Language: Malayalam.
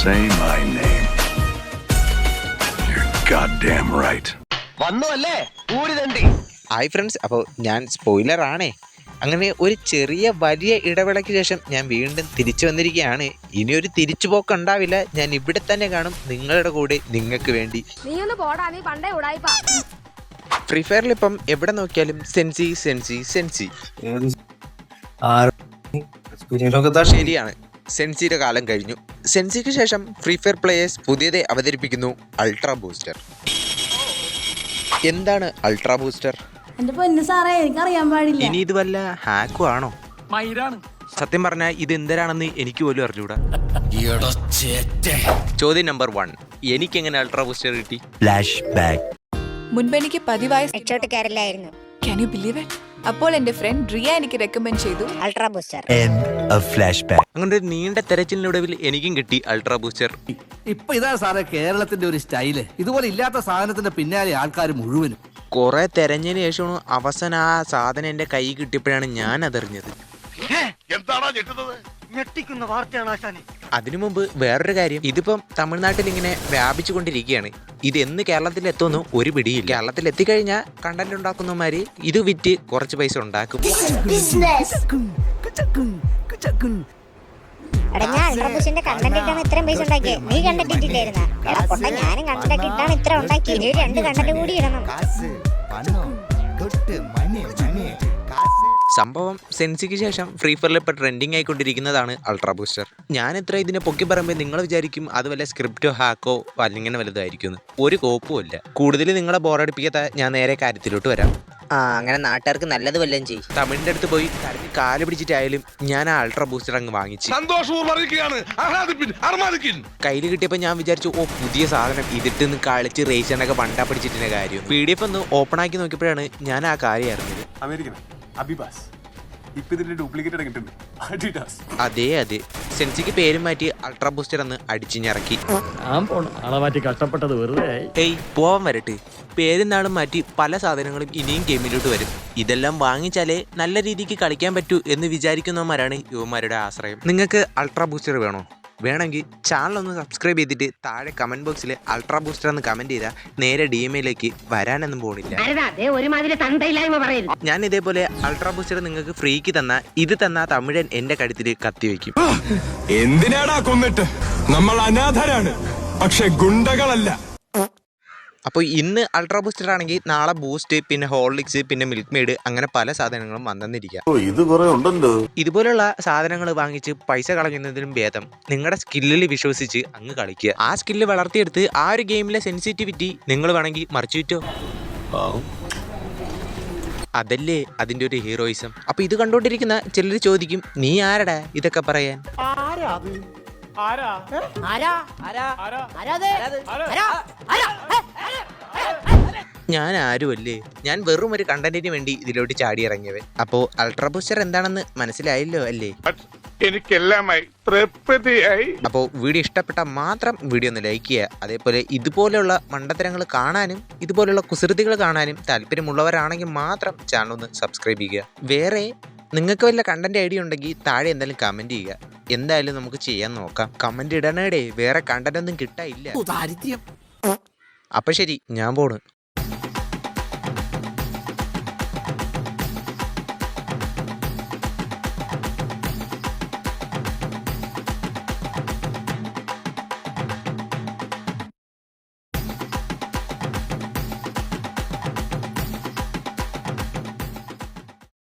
say my name. You're goddamn right. വന്നു അല്ലേ ഊരി തണ്ടി. ഹായ് ഫ്രണ്ട്സ് അപ്പോൾ ഞാൻ സ്പോയിലർ ആണേ. അങ്ങനെ ഒരു ചെറിയ വലിയ ഇടവേളയ്ക്ക് ശേഷം ഞാൻ വീണ്ടും തിരിച്ചു വന്നിരിക്കുകയാണ്. ഇനി ഒരു തിരിച്ചുപോക്ക് ഉണ്ടാവില്ല ഞാൻ ഇവിടെ തന്നെ കാണും. നിങ്ങളുടെ കൂടെ നിങ്ങൾക്ക് വേണ്ടി. നീ ഒന്ന് പോടാ. നീ പണ്ടേ ഉടായിപ്പാ. ഫ്രീ ഫയറിൽ ഇപ്പം എവിടെ നോക്കിയാലും സെൻസി സെൻസി സെൻസി. ശരിയാണ്. സെൻസിയുടെ കാലം കഴിഞ്ഞു. സെൻസിക്ക് ശേഷം ഫ്രീ ഫയർ പ്ലേയേഴ്സ് പുതിയതെ അവതരിപ്പിക്കുന്നു അൾട്രാ ബൂസ്റ്റർ. എന്താണ് അൾട്രാ ബൂസ്റ്റർ? എന്റെ പൊന്നു സാറേ എനിക്കറിയാൻ പാടില്ല. ഇനി ഇത് വല്ല ഹാക്കും ആണോ? സത്യം പറഞ്ഞാൽ ഇത് എന്തരാണെന്ന് എനിക്ക് പോലും അറിഞ്ഞൂടാ. ചോദ്യം നമ്പർ വൺ. എനിക്ക് എങ്ങനെ അൾട്രാ ബൂസ്റ്റർ കിട്ടി? ഫ്ലാഷ് ബാക്ക് മുൻപ് എനിക്ക് പതിവായ ഇറ്റ് അപ്പോൾ എന്റെ ഫ്രണ്ട് റിയ എനിക്ക് റെക്കമെൻഡ് ചെയ്തു. Ultra booster. അങ്ങനെ ഒരു നീണ്ട തെരച്ചിലിനൊടുവിൽ എനിക്കും കിട്ടി അൾട്രാ ബൂസ്റ്റർ ഇപ്പൊ ഇതാ സാറേ കേരളത്തിന്റെ ഒരു സ്റ്റൈൽ. ഇതുപോലെ ഇല്ലാത്ത സാധനത്തിന്റെ പിന്നാലെ ആൾക്കാർ മുഴുവനും. കുറെ തെരഞ്ഞതിന് ശേഷമാണ് അവസാനം ആ സാധനം എന്റെ കൈ കിട്ടിയപ്പോഴാണ് ഞാൻ അതറിഞ്ഞത്. ഞെട്ടിക്കുന്ന വാർത്തയാണ് ആശാനെ. അതിനു മുമ്പ് വേറൊരു കാര്യം ഇതിപ്പം തമിഴ്നാട്ടിൽ ഇങ്ങനെ വ്യാപിച്ചു കൊണ്ടിരിക്കുകയാണ്. ഇത് എന്ന് കേരളത്തിൽ എത്തുമെന്ന് ഒരു പിടിയില്ല. കേരളത്തിൽ എത്തിക്കഴിഞ്ഞാൽ കണ്ടന്റ് ഉണ്ടാക്കുന്നമാര് ഇത് വിറ്റ് കുറച്ച് പൈസ ഉണ്ടാക്കും. എടാ ഞാൻ അൾട്രാ ബൂസ്റ്റിന്റെ കണ്ടന്റ് ഇട്ടാണ് ഇത്രയും പൈസ ഉണ്ടാക്കിയത് നീ കണ്ടന്റ് ഇട്ടില്ലായിരുന്ന എടാ പൊട്ട ഞാനും കണ്ടന്റ് ഒക്കെ ഇട്ടാണ് ഇത്ര ഉണ്ടാക്കി ഇനി ഒരു രണ്ട് കണ്ടന്റ് കൂടി ഇടണം. സംഭവം സെൻസിക്ക് ശേഷം ഫ്രീ ഫയറിൽ ഇപ്പോൾ ട്രെൻഡിങ് ആയിക്കൊണ്ടിരിക്കുന്നതാണ് അൾട്രാ ബൂസ്റ്റർ ഞാൻ എത്ര ഇതിനെ പൊക്കി പറയുമ്പോൾ നിങ്ങൾ വിചാരിക്കും അത് വല്ല സ്ക്രിപ്റ്റോ ഹാക്കോ അല്ലെങ്കിൽ വലുതായിരിക്കും ഒരു കോപ്പുമില്ല കൂടുതൽ നിങ്ങളെ ബോറടിപ്പിക്കാത്ത ഞാൻ നേരെ കാര്യത്തിലോട്ട് വരാം. ആ അങ്ങനെ നാട്ടുകാർക്ക് നല്ലത് വല്ലതും ചെയ്യും. തമിഴിന്റെ അടുത്ത് പോയി കരഞ്ഞ് കാൽ പിടിച്ചിട്ടായാലും ഞാൻ ആ അൾട്രാ ബൂസ്റ്റർ അങ്ങ് വാങ്ങിച്ചു. സന്തോഷപൂർവം അറിയിക്കുകയാണ് ആഹ്ലാദിപ്പിൻ അർമാദിക്കിൻ. കയ്യിൽ കിട്ടിയപ്പോൾ ഞാൻ വിചാരിച്ചു ഓ പുതിയ സാധനം. ഇതിട്ട് നിന്ന് കളിച്ച് റേസ് എന്നൊക്കെ പണ്ടാ പിടിച്ചിട്ടിന്റെ കാര്യം. പി ഡി എഫ് ഒന്ന് ഓപ്പൺ ആക്കി നോക്കിയപ്പോഴാണ് ഞാൻ ആ കാര്യം അറിഞ്ഞത്. American Abibas. ഇപ്പൊ ഇതിന്റെ ഡ്യൂപ്ലിക്കേറ്റ് ഇറങ്ങിയിട്ടുണ്ട് അഡിഡാസ്. അതെ അതെ. സെൻസിക്ക് പേരും മാറ്റി അൾട്രാ ബൂസ്റ്റർ എന്ന് അടിച്ചിഞ്ഞിറക്കി. കഷ്ടപ്പെട്ടത് വെറുതെ ഏയ് പോവാൻ വരട്ടെ. പേരും നാളും മാറ്റി പല സാധനങ്ങളും ഇനിയും ഗെയിമിലോട്ട് വരും. ഇതെല്ലാം വാങ്ങിച്ചാലേ നല്ല രീതിക്ക് കളിക്കാൻ പറ്റൂ എന്ന് വിചാരിക്കുന്നവന്മാരാണ് യുവന്മാരുടെ ആശ്രയം. നിങ്ങൾക്ക് അൾട്രാ ബൂസ്റ്റർ വേണോ? വേണമെങ്കിൽ ചാനൽ ഒന്ന് സബ്സ്ക്രൈബ് ചെയ്തിട്ട് താഴെ കമന്റ് ബോക്സിൽ അൾട്രാ ബൂസ്റ്റർ എന്ന് കമന്റ് ചെയ്താൽ നേരെ ഡി എം എയിലേക്ക് വരാനൊന്നും പോണില്ല. ഞാൻ ഇതേപോലെ അൾട്രാ ബൂസ്റ്റർ നിങ്ങൾക്ക് ഫ്രീക്ക് തന്ന ഇത് തന്ന തമിഴൻ എന്റെ കഴുത്തിൽ കത്തിവെക്കും എന്തിനാടാ കൊന്നിട്ട്? നമ്മൾ അനാഥരാണ് പക്ഷെ ഗുണ്ടകളല്ല. അപ്പോൾ ഇന്ന് അൾട്രാ ബൂസ്റ്റർ ആണെങ്കിൽ നാളെ ബൂസ്റ്റ് പിന്നെ ഹോർലിക്സ് പിന്നെ മിൽക്ക് മെയ്ഡ് അങ്ങനെ പല സാധനങ്ങളും വന്നെന്നിരിക്കാം. ഇത് കുറെ ഉണ്ടല്ലോ. ഇതുപോലുള്ള സാധനങ്ങൾ വാങ്ങിച്ച് പൈസ കളയുന്നതിനും ഭേദം. നിങ്ങളുടെ സ്കില്ലിൽ വിശ്വസിച്ച് അങ്ങ് കളിക്കുക ആ സ്കില്ല് വളർത്തിയെടുത്ത് ആ ഒരു ഗെയിമിലെ സെൻസിറ്റിവിറ്റി നിങ്ങൾ വേണമെങ്കിൽ മറിച്ചു വിറ്റോ? അതല്ലേ അതിന്റെ ഒരു ഹീറോയിസം. അപ്പൊ ഇത് കണ്ടോണ്ടിരിക്കുന്ന ചിലർ ചോദിക്കും നീ ആരടാ? ഇതൊക്കെ പറയാൻ. ഞാൻ ആരുമല്ലേ ഞാൻ വെറും ഒരു കണ്ടന്റിന് വേണ്ടി ഇതിലോട്ട് ചാടി ഇറങ്ങിയവൻ അപ്പോ അൾട്രാ ബൂസ്റ്റർ എന്താണെന്ന് മനസ്സിലായല്ലോ അല്ലേ? എനിക്കെല്ലാമായി തൃപ്തിയായി. അപ്പോൾ വീഡിയോ ഇഷ്ടപ്പെട്ട മാത്രം വീഡിയോ ഒന്ന് ലൈക്ക് ചെയ്യുക. അതേപോലെ ഇതുപോലെയുള്ള മണ്ടത്തരങ്ങൾ കാണാനും ഇതുപോലെയുള്ള കുസൃതികൾ കാണാനും താല്പര്യമുള്ളവരാണെങ്കിൽ മാത്രം ചാനൽ ഒന്ന് സബ്സ്ക്രൈബ് ചെയ്യുക. വേറെ നിങ്ങൾക്ക് വല്ല കണ്ടന്റ് ഐഡിയ ഉണ്ടെങ്കിൽ താഴെ എന്തായാലും കമന്റ് ചെയ്യുക. എന്തായാലും നമുക്ക് ചെയ്യാൻ നോക്കാം. കമന്റ് ഇടണേടേ വേറെ കണ്ടന്റ് ഒന്നും കിട്ടാനില്ല. ദാരിദ്ര്യം. അപ്പൊ ശരി ഞാൻ പോണ്.